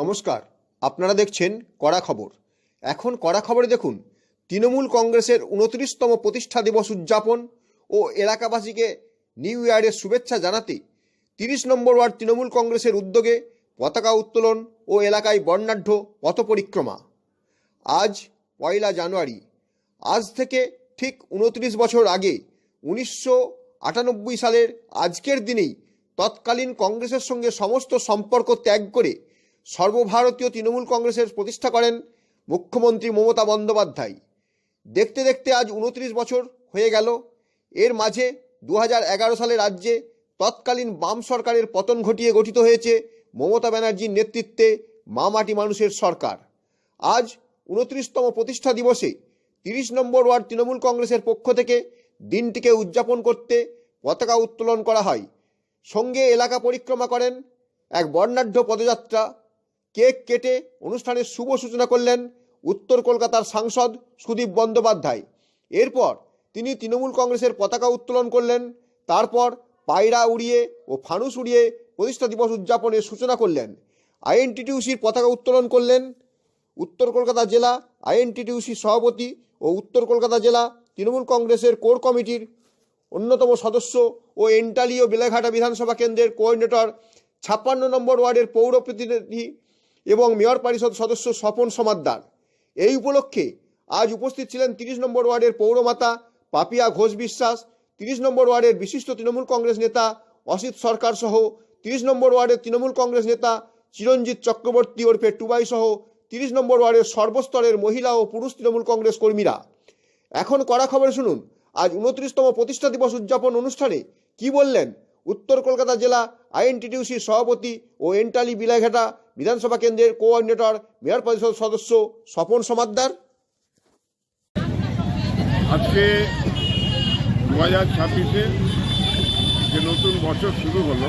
নমস্কার, আপনারা দেখছেন কড়া খবর। এখন কড়া খবরে দেখুন, তৃণমূল কংগ্রেসের উনত্রিশতম প্রতিষ্ঠা দিবস উদযাপন ও এলাকাবাসীকে নিউ ইয়ারের শুভেচ্ছা জানাতে তিরিশ নম্বর ওয়ার্ড তৃণমূল কংগ্রেসের উদ্যোগে পতাকা উত্তোলন ও এলাকায় বর্ণাঢ্য পথ পরিক্রমা আজ পয়লা জানুয়ারি। আজ থেকে ঠিক উনত্রিশ বছর আগে উনিশশো আটানব্বই সালের আজকের দিনেই তৎকালীন কংগ্রেসের সঙ্গে সমস্ত সম্পর্ক ত্যাগ করে সর্বভারতীয় তৃণমূল কংগ্রেসের প্রতিষ্ঠা করেন মুখ্যমন্ত্রী মমতা বন্দ্যোপাধ্যায়। দেখতে দেখতে আজ উনত্রিশ বছর হয়ে গেল। এর মাঝে দু সালে রাজ্যে তৎকালীন বাম সরকারের পতন ঘটিয়ে গঠিত হয়েছে মমতা ব্যানার্জির নেতৃত্বে মামাটি মানুষের সরকার। আজ উনত্রিশতম প্রতিষ্ঠা দিবসে তিরিশ নম্বর ওয়ার্ড তৃণমূল কংগ্রেসের পক্ষ থেকে দিনটিকে উদযাপন করতে পতাকা উত্তোলন করা হয়। সঙ্গে এলাকা পরিক্রমা করেন এক বর্ণাঢ্য পদযাত্রা কেক কেটে অনুষ্ঠানের শুভ সূচনা করলেন উত্তর কলকাতার সাংসদ সুদীপ বন্দ্যোপাধ্যায়। এরপর তিনি তৃণমূল কংগ্রেসের পতাকা উত্তোলন করলেন, তারপর পায়রা উড়িয়ে ও ফানুস উড়িয়ে প্রতিষ্ঠা দিবস উদযাপনের সূচনা করলেন। আইএনটিটিউসির পতাকা উত্তোলন করলেন উত্তর কলকাতা জেলা আইএনটিটিউসির সভাপতি ও উত্তর কলকাতা জেলা তৃণমূল কংগ্রেসের কোর কমিটির অন্যতম সদস্য ও এন্টালি ও বেলেঘাটা বিধানসভা কেন্দ্রের কোঅর্ডিনেটর, ছাপ্পান্ন নম্বর ওয়ার্ডের পৌর প্রতিনিধি এবং মেয়র পরিষদ সদস্য স্বপন সমাদ্দার। এই উপলক্ষে আজ উপস্থিত ছিলেন তিরিশ নম্বর ওয়ার্ডের পৌরমাতা পাপিয়া ঘোষ বিশ্বাস, তিরিশ নম্বর ওয়ার্ডের বিশিষ্ট তৃণমূল কংগ্রেস নেতা অসিত সরকার সহ তিরিশ নম্বর ওয়ার্ডের তৃণমূল কংগ্রেস নেতা চিরঞ্জিত চক্রবর্তী ওরফে টুবাই সহ তিরিশ নম্বর ওয়ার্ডের সর্বস্তরের মহিলা ও পুরুষ তৃণমূল কংগ্রেস কর্মীরা। এখন কড়া খবর শুনুন, আজ উনত্রিশতম প্রতিষ্ঠা দিবস উদযাপন অনুষ্ঠানে কি বললেন উত্তর কলকাতা জেলা আইএনটিটিউসির সভাপতি ও এন্টালি বিলাঘাটা বিধানসভা কেন্দ্রের কোঅর্ডিনেটর, মেয়র পরিষদ সদস্য স্বপন সমাদ্দার। আজকে দু হাজার ছাব্বিশে যে নতুন বছর শুরু হলো,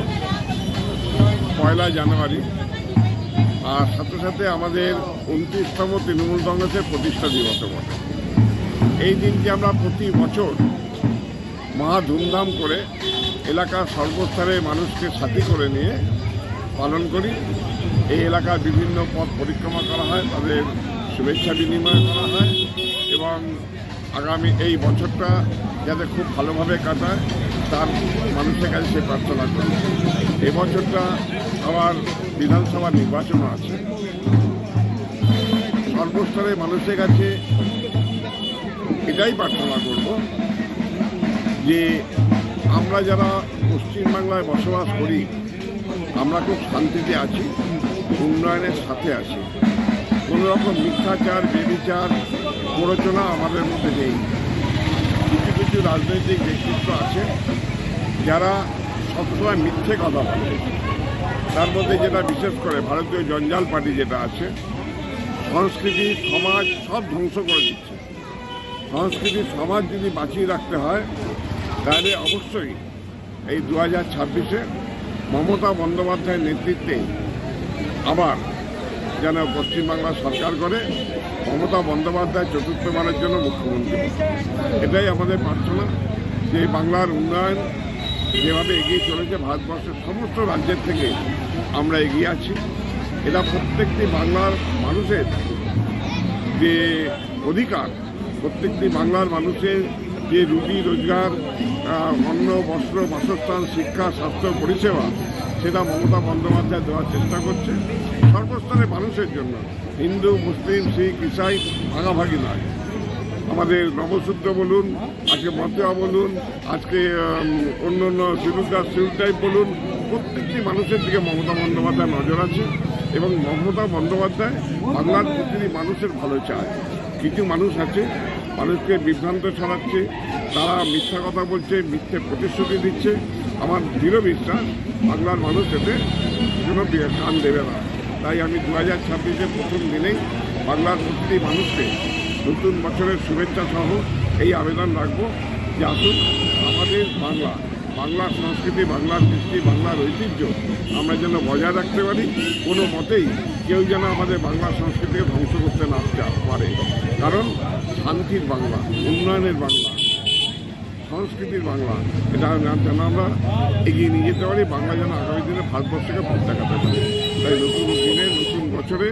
পয়লা জানুয়ারি, আর সাথে সাথে আমাদের উনত্রিশতম তৃণমূল কংগ্রেসের প্রতিষ্ঠা দিবসও বটে। এই দিনটি আমরা প্রতি বছর মহা ধুমধাম করে এলাকার সর্বস্তরে মানুষকে সাথী করে নিয়ে পালন করি। এই এলাকার বিভিন্ন পথ পরিক্রমা করা হয়, তাদের শুভেচ্ছা বিনিময় করা হয় এবং আগামী এই বছরটা যাতে খুব ভালোভাবে কাটায়, তার মানুষের কাছে সে প্রার্থনা করি। এই বছরটা আমার বিধানসভা নির্বাচনও আছে। সর্বস্তরের মানুষের কাছে এটাই প্রার্থনা করব যে আমরা যারা পশ্চিমবাংলায় বসবাস করি, আমরা খুব শান্তিতে আছি। উন্নয়নের সাথে আছি। কোনো রকম মিথ্যাচার, বেবিচার, প্ররোচনা আমাদের মধ্যে নেই। কিছু কিছু রাজনৈতিক ব্যক্তিত্ব আছে যারা সবসময় মিথ্যে কথা বলে। তার মধ্যে যেটা বিশেষ করে ভারতীয় জঞ্জাল পার্টি যেটা আছে, সংস্কৃতি, সমাজ সব ধ্বংস করে দিচ্ছে। সংস্কৃতি, সমাজ যদি বাঁচিয়ে রাখতে হয়, তাহলে অবশ্যই এই দু হাজার ছাব্বিশে মমতা বন্দ্যোপাধ্যায়ের নেতৃত্বে আবার যেন পশ্চিমবাংলা সরকার করে মমতা বন্দ্যোপাধ্যায় চতুর্থবারের জন্য মুখ্যমন্ত্রী। এটাই আমাদের প্রার্থনা যে বাংলার উন্নয়ন যেভাবে এগিয়ে চলেছে ভারতবর্ষের সমস্ত রাজ্যের থেকে আমরা এগিয়ে আছি। এটা প্রত্যেকটি বাংলার মানুষের যে অধিকার, প্রত্যেকটি বাংলার মানুষের যে রুটি রোজগার অন্ন, বস্ত্র, বাসস্থান, শিক্ষা, স্বাস্থ্য, পরিষেবা সেটা মমতা বন্দ্যোপাধ্যায় দেওয়ার চেষ্টা করছে। সর্বস্তরের মানুষের জন্য। হিন্দু, মুসলিম, শিখ, ইসাই ভাগাভাগি নয়। আমাদের নবসূত্র বলুন, আজকে মতুয়া বলুন, আজকে অন্য অন্য শিরুদার শিরুটাই বলুন, প্রত্যেকটি মানুষের দিকে মমতা বন্দ্যোপাধ্যায় নজর আছে এবং মমতা বন্দ্যোপাধ্যায় বাংলার প্রতিটি মানুষের ভালো চায়। কিছু মানুষ আছে, মানুষকে বিভ্রান্ত ছড়াচ্ছে, তারা মিথ্যা কথা বলছে, মিথ্যে প্রতিশ্রুতি দিচ্ছে আমার দৃঢ় বিশ্বাস, বাংলার মানুষ এতে কোনো কান দেবে না। তাই আমি দু হাজার ছাব্বিশে প্রথম দিনেই বাংলার প্রতিটি মানুষকে নতুন বছরের শুভেচ্ছা সহ এই আবেদন রাখব যে আসুন আমাদের বাংলা, বাংলার সংস্কৃতি, বাংলার কৃষ্টি বাংলার ঐতিহ্য আমরা যেন বজায় রাখতে পারি। কোনো মতেই কেউ যেন আমাদের বাংলা সংস্কৃতিকে ধ্বংস করতে না পারে। কারণ শান্তির বাংলা, উন্নয়নের বাংলা। সংস্কৃতির বাংলা। এটা যেন আমরা এগিয়ে নিয়ে যেতে পারি। বাংলা যেন আগামী দিনে ভারতবর্ষকে পথ দেখাতে পারি। তাই নতুন দিনে নতুন বছরে।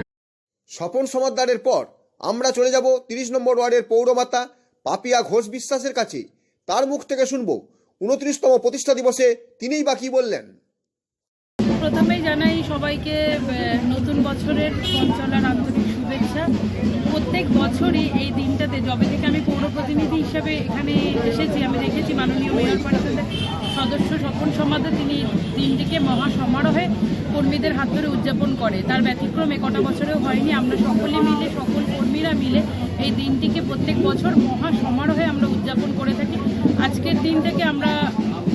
স্বপন সমাদ্দারের পর আমরা চলে যাব তিরিশ নম্বর ওয়ার্ডের পৌরমাতা পাপিয়া ঘোষ বিশ্বাসের কাছে। তার মুখ থেকে শুনব। উনত্রিশতম প্রতিষ্ঠা দিবসে তিনিই বাকি বললেন? প্রথমেই জানাই সবাইকে নতুন বছরের পঞ্চলার আন্তরিক শুভেচ্ছা প্রত্যেক বছরই এই দিনটাতে, যবে থেকে আমি পৌর প্রতিনিধি হিসাবে এখানে এসেছি, আমি দেখেছি মাননীয় মেয়র পরিষদের সদস্য স্বপন সমাদে তিনি দিনটিকে মহা সমারোহে কর্মীদের হাত ধরে উদযাপন করে। তার ব্যতিক্রমে কটা বছরেও হয়নি, আমরা সকলে মিলে, সকল কর্মীরা মিলে এই দিনটিকে প্রত্যেক বছর মহা সমারোহে আমরা উদযাপন করে থাকি। আজকের দিন থেকে আমরা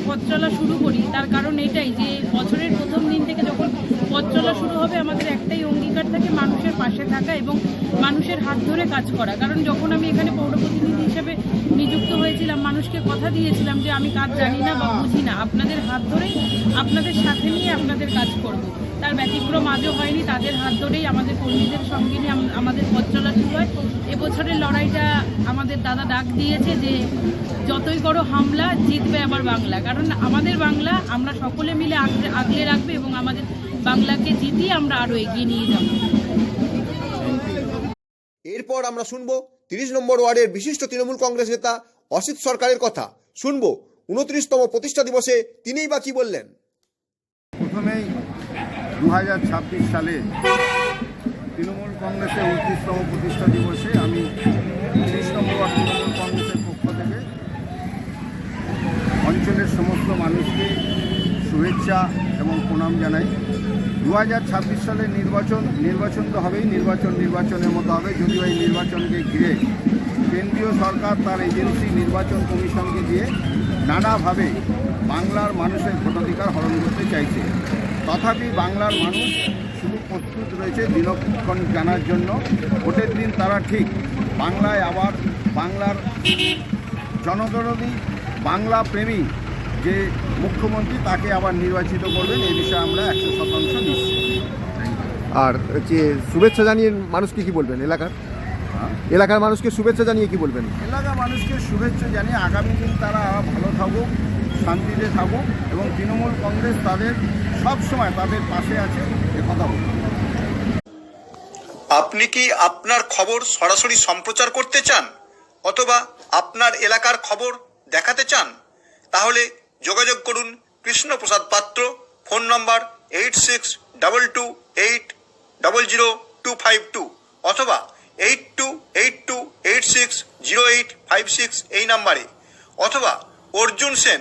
পথ চলা শুরু করি। তার কারণ এটাই যে বছরের প্রথম দিন থেকে যখন পথ চলা শুরু হবে, আমাদের একটাই অঙ্গীকার থাকে মানুষের পাশে থাকা এবং মানুষের হাত ধরে কাজ করা। কারণ যখন আমি এখানে পৌর প্রতিনিধি হিসেবে নিযুক্ত হয়েছিলাম, মানুষকে কথা দিয়েছিলাম যে আমি কাজ জানি না বা বুঝি না। আপনাদের হাত ধরেই আপনাদের সাথে নিয়ে আপনাদের কাজ করব। তার ব্যতিক্রম আজও হয়নি, তাদের হাত ধরেই আমাদের কর্মীদের সঙ্গে নিয়ে আমাদের পথ চলা শুরু হয়। এবছরের লড়াইটা আমাদের দাদা ডাক দিয়েছে যে, যতই করো হামলা, জিতবে আবার বাংলা। কারণ আমাদের বাংলা আমরা সকলে মিলে আগলে আগলে রাখবে এবং আমাদের বাংলাকে জিতিয়ে আমরা আরও এগিয়ে নিয়ে যাব। এরপর আমরা শুনব তিরিশ নম্বর ওয়ার্ডের বিশিষ্ট তৃণমূল কংগ্রেস নেতা অসিত সরকারের কথা। শুনব উনত্রিশতম প্রতিষ্ঠা দিবসে তিনিই বা কি বললেন। প্রথমেই দু হাজার ছাব্বিশ সালে তৃণমূল কংগ্রেসের উনত্রিশতম প্রতিষ্ঠা দিবসে আমি তিরিশ নম্বর তৃণমূল কংগ্রেসের পক্ষ থেকে অঞ্চলের সমস্ত মানুষকে শুভেচ্ছা এবং প্রণাম জানাই। দু সালের নির্বাচন নির্বাচন তো হবেই, নির্বাচন নির্বাচনের মতো হবে। যদিও এই নির্বাচনকে ঘিরে কেন্দ্রীয় সরকার তার এজেন্সি নির্বাচন কমিশনকে দিয়ে নানাভাবে বাংলার মানুষের ভোটাধিকার হরণ করতে চাইছে। তথাপি বাংলার মানুষ শুধু প্রস্তুত রয়েছে দিনক্ষণ জানার জন্য। ভোটের দিন তারা ঠিক বাংলায় আবার বাংলার জনদরদী বাংলা প্রেমী যে মুখ্যমন্ত্রী তাকে আবার নির্বাচিত করবেন এই বিষয়ে আমরা একশো শতাংশ নিশ্চিত। আর যে শুভেচ্ছা জানিয়ে মানুষকে কি বলবেন এলাকার? এলাকার মানুষকে শুভেচ্ছা জানিয়ে কি বলবেন? এলাকার মানুষকে শুভেচ্ছা জানিয়ে আগামী দিন তারা ভালো থাকুক। শান্তিতে থাকুক এবং তৃণমূল কংগ্রেস তাদের সব সময় তাদের পাশে আছে এ কথা বলব আপনি কি আপনার খবর সরাসরি সম্প্রচার করতে চান অথবা আপনার এলাকার খবর দেখাতে চান? তাহলে যোগাযোগ করুন Krishnaprasad Patra, phone number eight six double two eight double zero two five two অথবা eight two eight two eight six zero eight five six এই নাম্বারে। অথবা Arjun Sen